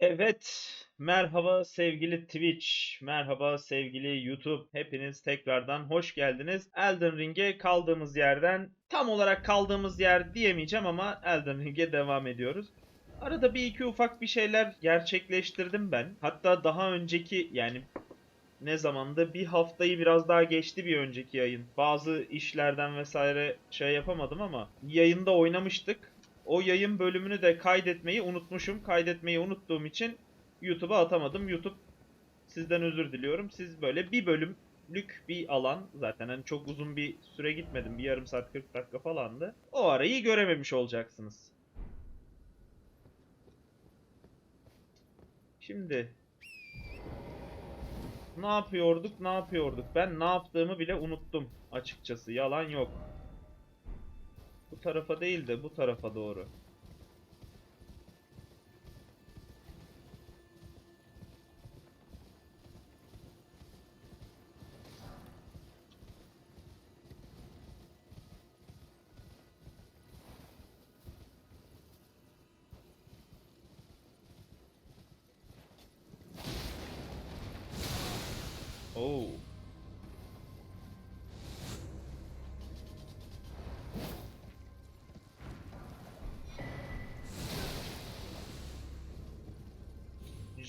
Evet, merhaba sevgili Twitch, merhaba sevgili YouTube. Hepiniz tekrardan hoş geldiniz. Elden Ring'e kaldığımız yerden, tam olarak kaldığımız yer diyemeyeceğim ama Elden Ring'e devam ediyoruz. Arada bir iki ufak bir şeyler gerçekleştirdim ben. Hatta daha önceki yani ne zamandı? Bir haftayı biraz daha geçti bir önceki yayın. Bazı işlerden vesaire şey yapamadım ama yayında oynamıştık. O yayın bölümünü de kaydetmeyi unutmuşum. Kaydetmeyi unuttuğum için YouTube'a atamadım. YouTube sizden özür diliyorum. Siz böyle bir bölümlük bir alan zaten hani çok uzun bir süre gitmedim. Bir yarım saat 40 dakika falandı. O arayı görememiş olacaksınız. Şimdi ne yapıyorduk, ne yapıyorduk? Ben ne yaptığımı bile unuttum açıkçası. Yalan yok. Bu tarafa değil de bu tarafa doğru.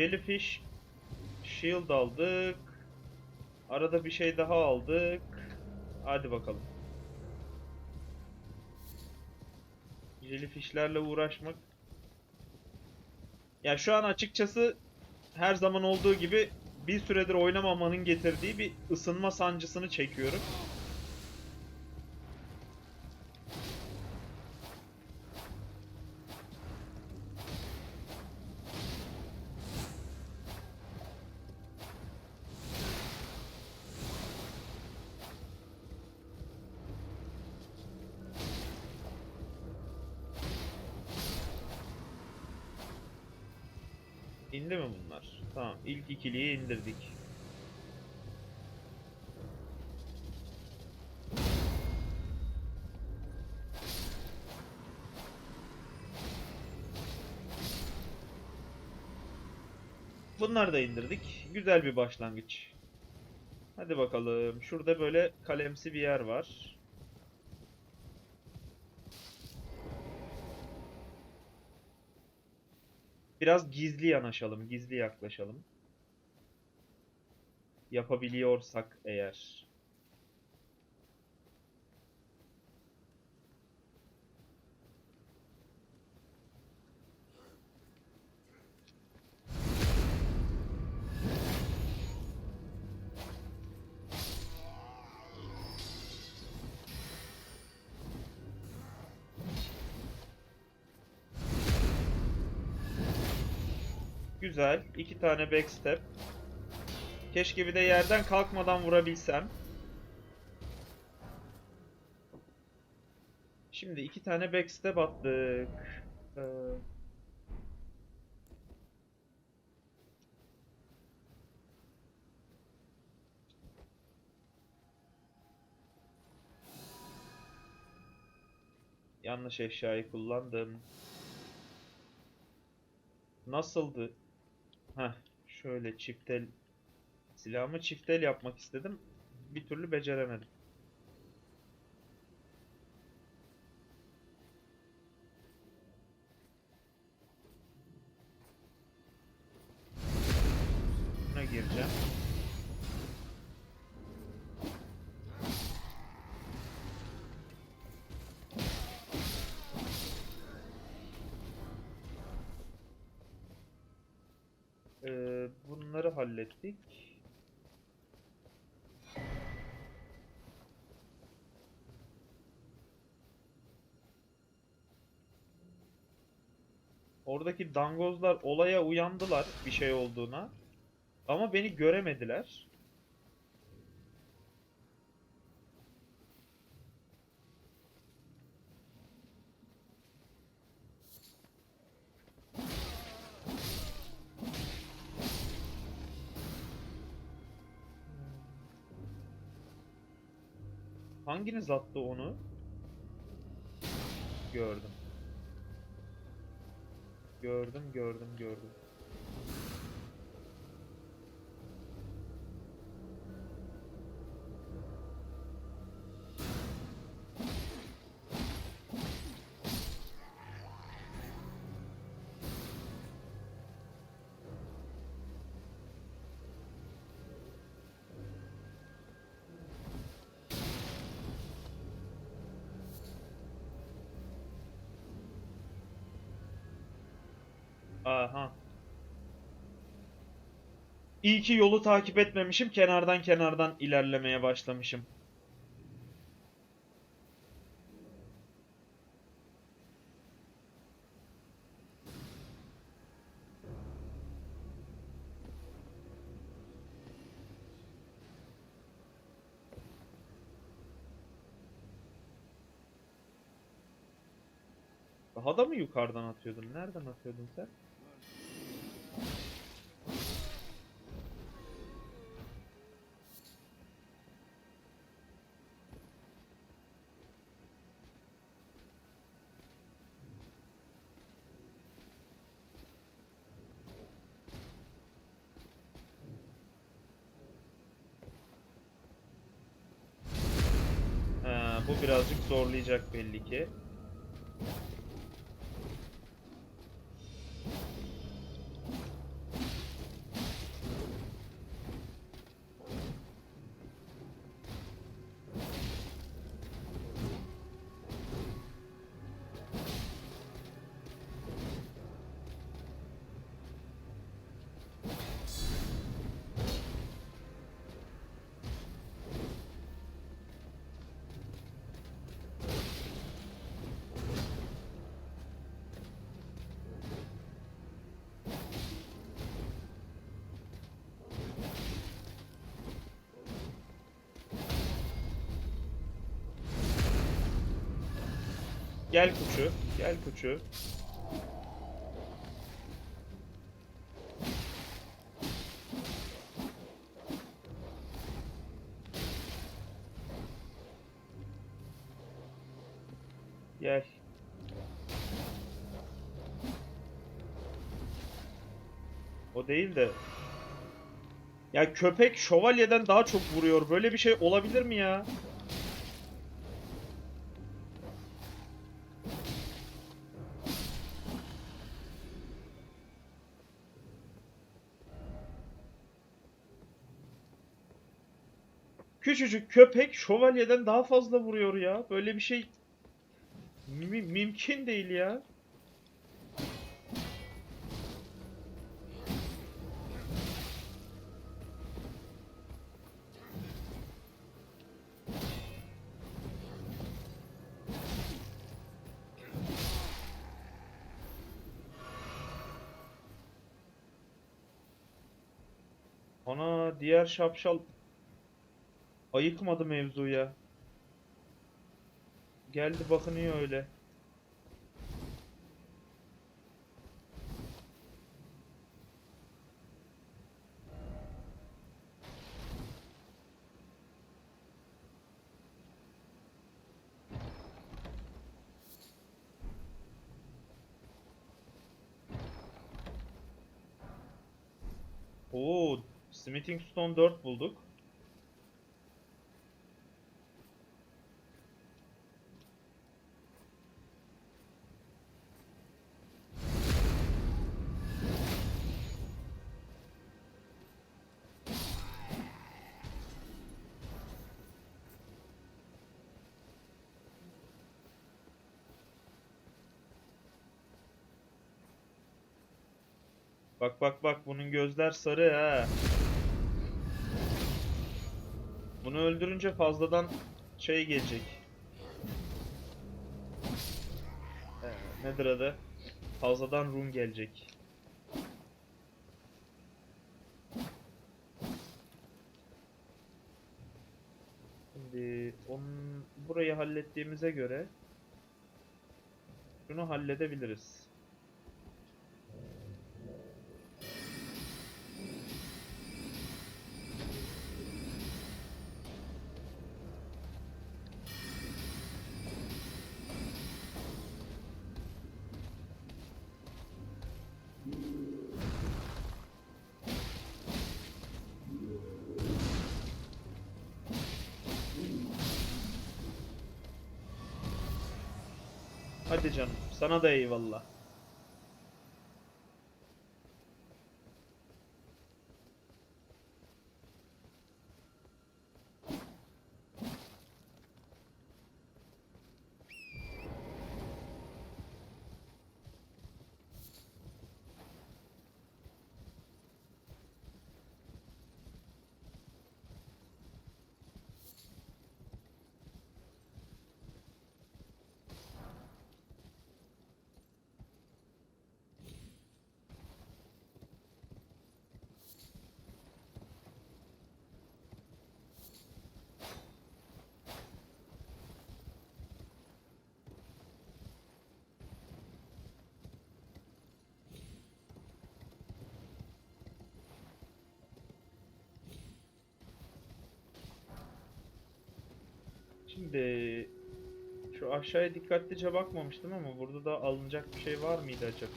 Jellyfish Shield aldık. Arada bir şey daha aldık. Hadi bakalım. Jellyfish'lerle uğraşmak. Ya şu an açıkçası her zaman olduğu gibi bir süredir oynamamanın getirdiği bir ısınma sancısını çekiyorum. İlk ikiliyi indirdik. Bunları da indirdik. Güzel bir başlangıç. Hadi bakalım. Şurada böyle kalemsi bir yer var. Biraz gizli yanaşalım, gizli yaklaşalım. Yapabiliyorsak eğer. Güzel. iki tane backstep. Keşke bir de yerden kalkmadan vurabilsem. Şimdi iki tane backstep attık. Ee, yanlış eşyayı kullandım. Nasıldı? Heh, şöyle çiftel silahımı çiftel yapmak istedim. Bir türlü beceremedim. Buna gireceğim. Ee, bunları hallettik. Oradaki dangozlar olaya uyandılar bir şey olduğuna. Ama beni göremediler. Hanginiz attı onu? Gördüm. Gördüm, gördüm, gördüm. Aha. İyi ki yolu takip etmemişim. Kenardan kenardan ilerlemeye başlamışım. Daha da mı yukarıdan atıyordun? Nereden atıyordun sen? Ha, bu birazcık zorlayacak belli ki. Gel kuçu, gel kuçu. Gel. O değil de. Ya köpek şövalyeden daha çok vuruyor. Böyle bir şey olabilir mi ya? Küçücük köpek şövalyeden daha fazla vuruyor ya. Böyle bir şey mü- mümkün değil ya. Ana diğer şapşal ayıkmadı mevzuya. Geldi bakınıyor öyle. Oo, Smithing Stone 4 bulduk. Bak bak bak bunun gözler sarı ha. Bunu öldürünce fazladan şey gelecek. Ee, nedir adı? Fazladan run gelecek. Şimdi onun burayı hallettiğimize göre şunu halledebiliriz. Hadi canım. Sana da eyvallah. Şimdi şu aşağıya dikkatlice bakmamıştım ama burada da alınacak bir şey var mıydı acaba?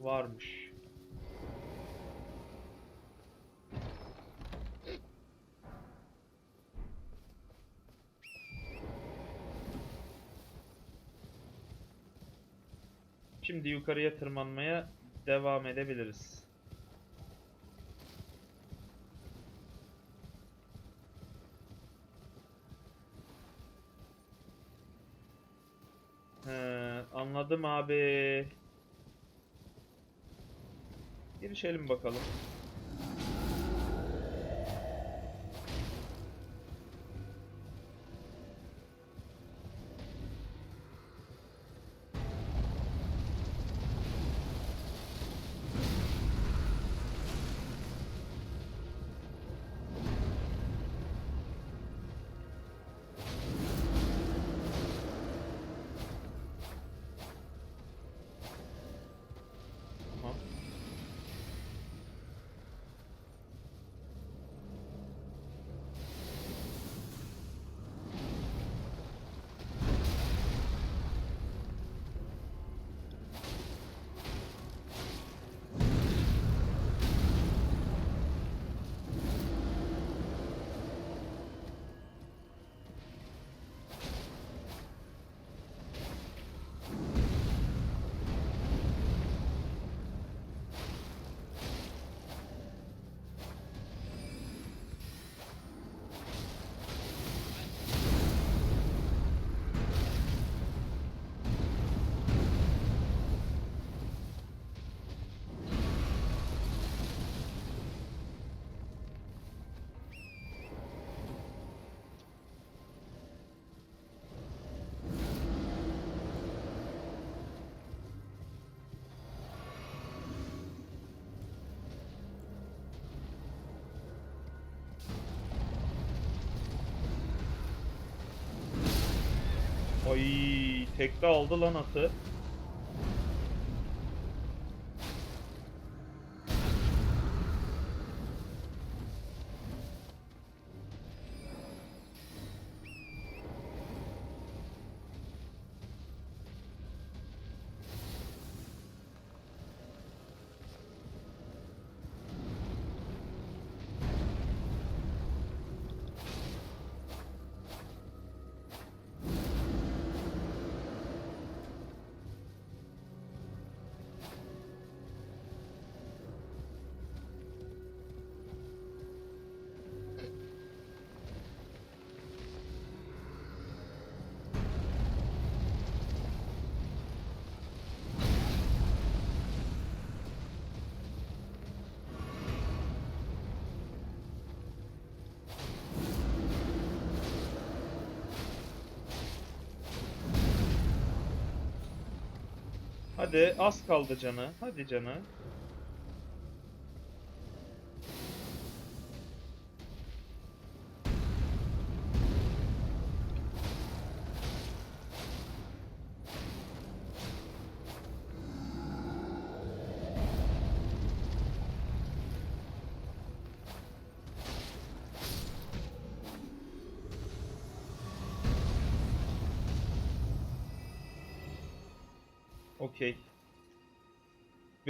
Varmış. Şimdi yukarıya tırmanmaya devam edebiliriz. Anladım abi. Girişelim bakalım. Tekte aldı lan atı. Hadi az kaldı canı. Hadi canı.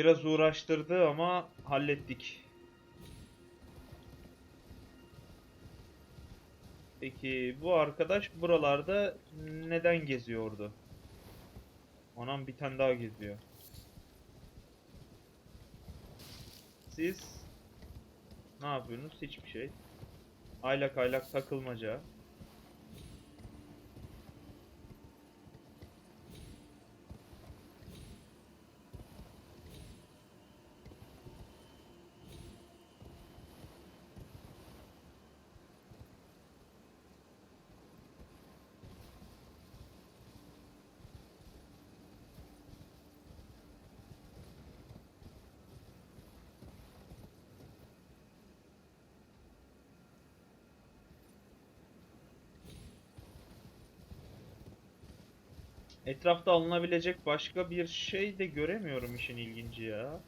Biraz uğraştırdı ama hallettik. Peki bu arkadaş buralarda neden geziyordu? Anam bir tane daha geziyor. Siz ne yapıyorsunuz? Hiçbir şey. Aylak aylak takılmaca. Etrafta alınabilecek başka bir şey de göremiyorum işin ilginci ya.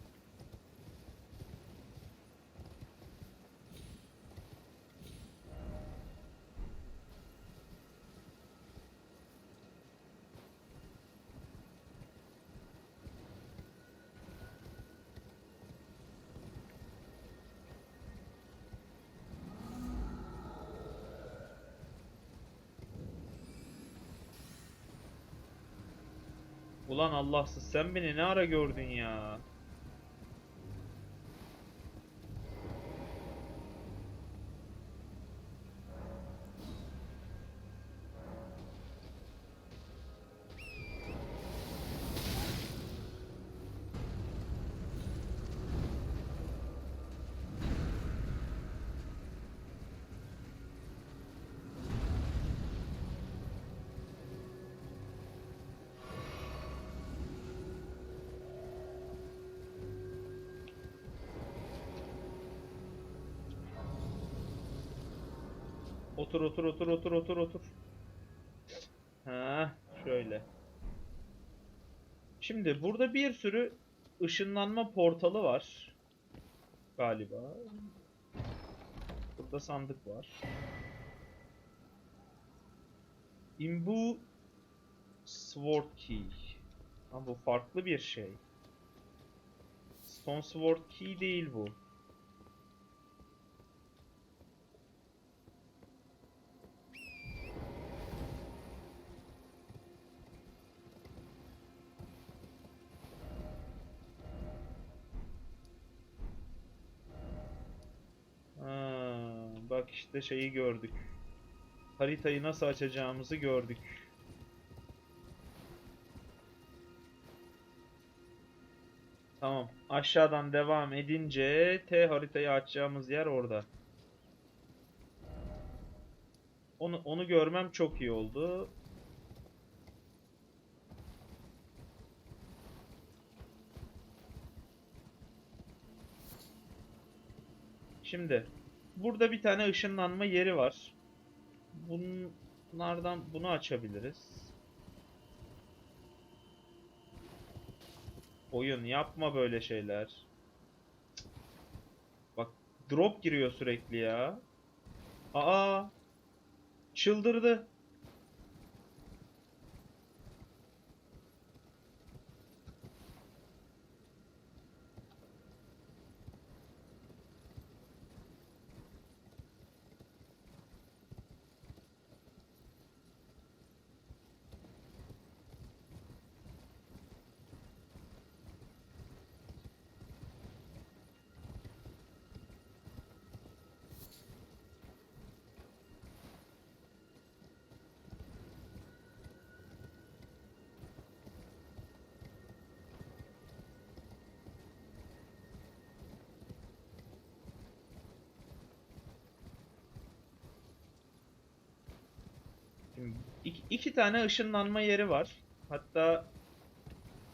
Ulan Allahsız sen beni ne ara gördün ya? Otur otur otur otur otur otur. Ha, şöyle. Şimdi burada bir sürü ışınlanma portalı var. Galiba. Burada sandık var. Imbu Sword Key. Ha, bu farklı bir şey. Stone Sword Key değil bu. Bak işte şeyi gördük. Haritayı nasıl açacağımızı gördük. Tamam. Aşağıdan devam edince T haritayı açacağımız yer orada. Onu onu görmem çok iyi oldu. Şimdi burada bir tane ışınlanma yeri var. Bunlardan bunu açabiliriz. Oyun yapma böyle şeyler. Bak drop giriyor sürekli ya. Aa! Çıldırdı. Şimdi iki, tane ışınlanma yeri var. Hatta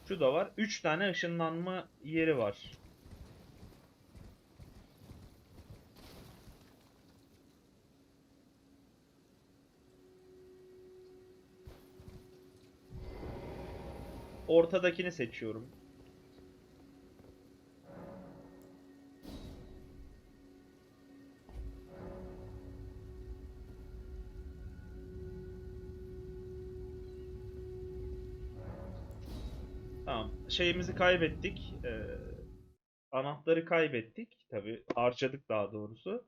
şu da var. Üç tane ışınlanma yeri var. Ortadakini seçiyorum. Şeyimizi kaybettik. Ee, anahtarı kaybettik. Tabi harcadık daha doğrusu.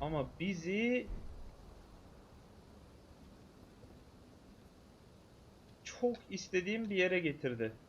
Ama bizi çok istediğim bir yere getirdi.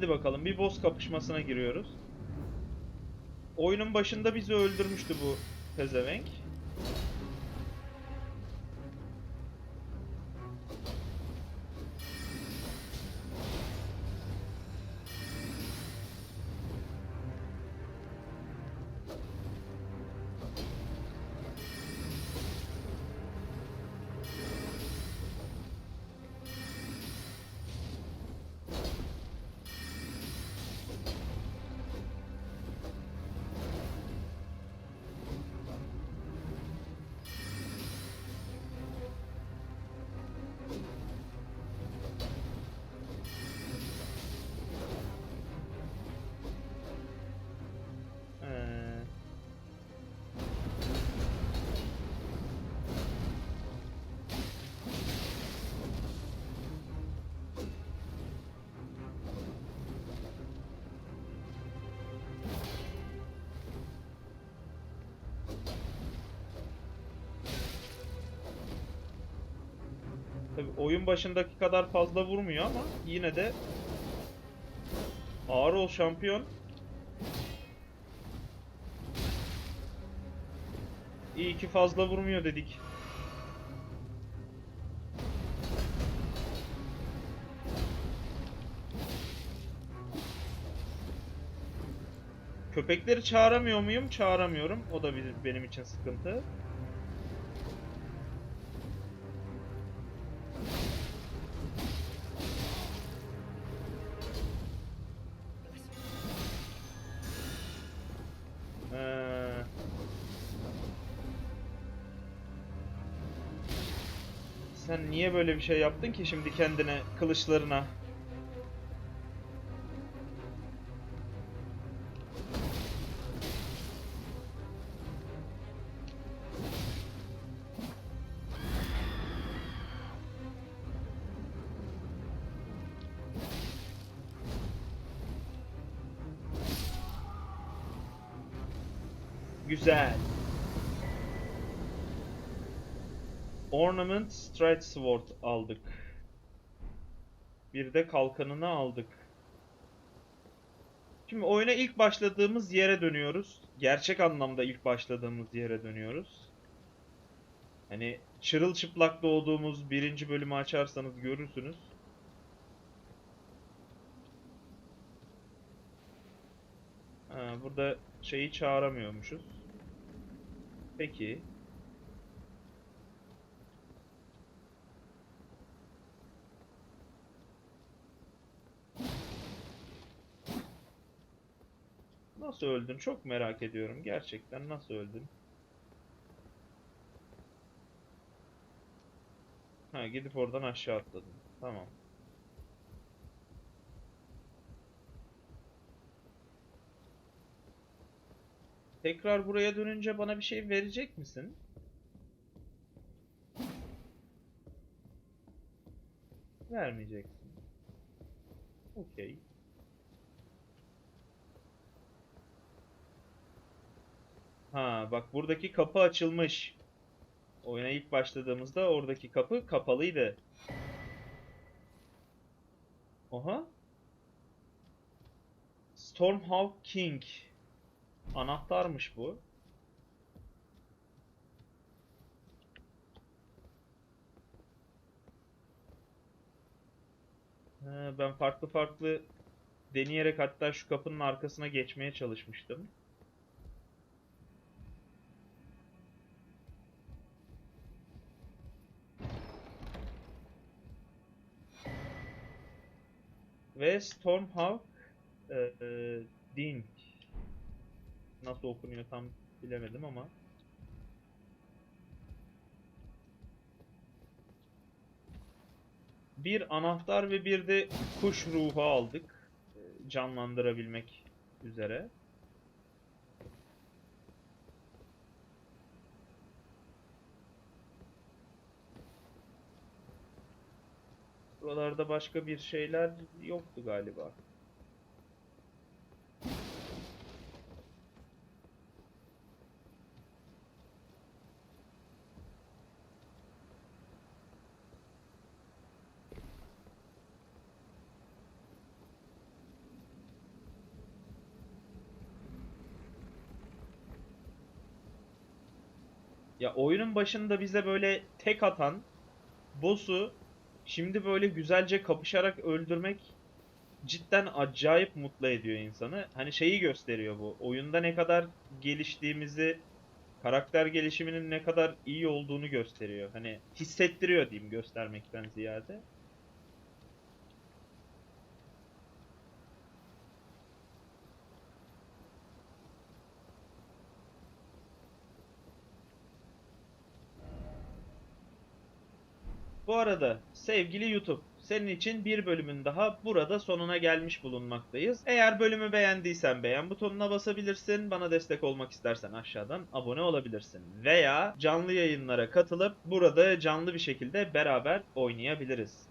Hadi bakalım bir boss kapışmasına giriyoruz. Oyunun başında bizi öldürmüştü bu pezevenk. Oyun başındaki kadar fazla vurmuyor ama yine de ağır ol şampiyon. İyi ki fazla vurmuyor dedik. Köpekleri çağıramıyor muyum? Çağıramıyorum. O da benim için sıkıntı. Sen niye böyle bir şey yaptın ki şimdi kendine, kılıçlarına? Stride Sword aldık. Bir de kalkanını aldık. Şimdi oyuna ilk başladığımız yere dönüyoruz. Gerçek anlamda ilk başladığımız yere dönüyoruz. Hani çırılçıplak doğduğumuz birinci bölümü açarsanız görürsünüz. Ha, burada şeyi çağıramıyormuşuz. Peki. Nasıl öldün? Çok merak ediyorum. Gerçekten nasıl öldün? Ha gidip oradan aşağı atladın. Tamam. Tekrar buraya dönünce bana bir şey verecek misin? Vermeyeceksin. Okey. Ha bak buradaki kapı açılmış. Oyuna ilk başladığımızda oradaki kapı kapalıydı. Oha. Stormhawk King. Anahtarmış bu. Ben farklı farklı deneyerek hatta şu kapının arkasına geçmeye çalışmıştım. Ve Stormhawk e, e, Dink. Nasıl okunuyor tam bilemedim ama. Bir anahtar ve bir de kuş ruhu aldık. e, Canlandırabilmek üzere. Buralarda başka bir şeyler yoktu galiba. Ya oyunun başında bize böyle tek atan boss'u şimdi böyle güzelce kapışarak öldürmek cidden acayip mutlu ediyor insanı. Hani şeyi gösteriyor bu. Oyunda ne kadar geliştiğimizi, karakter gelişiminin ne kadar iyi olduğunu gösteriyor. Hani hissettiriyor diyeyim göstermekten ziyade. Bu arada sevgili YouTube, senin için bir bölümün daha burada sonuna gelmiş bulunmaktayız. Eğer bölümü beğendiysen beğen butonuna basabilirsin. Bana destek olmak istersen aşağıdan abone olabilirsin. Veya canlı yayınlara katılıp burada canlı bir şekilde beraber oynayabiliriz.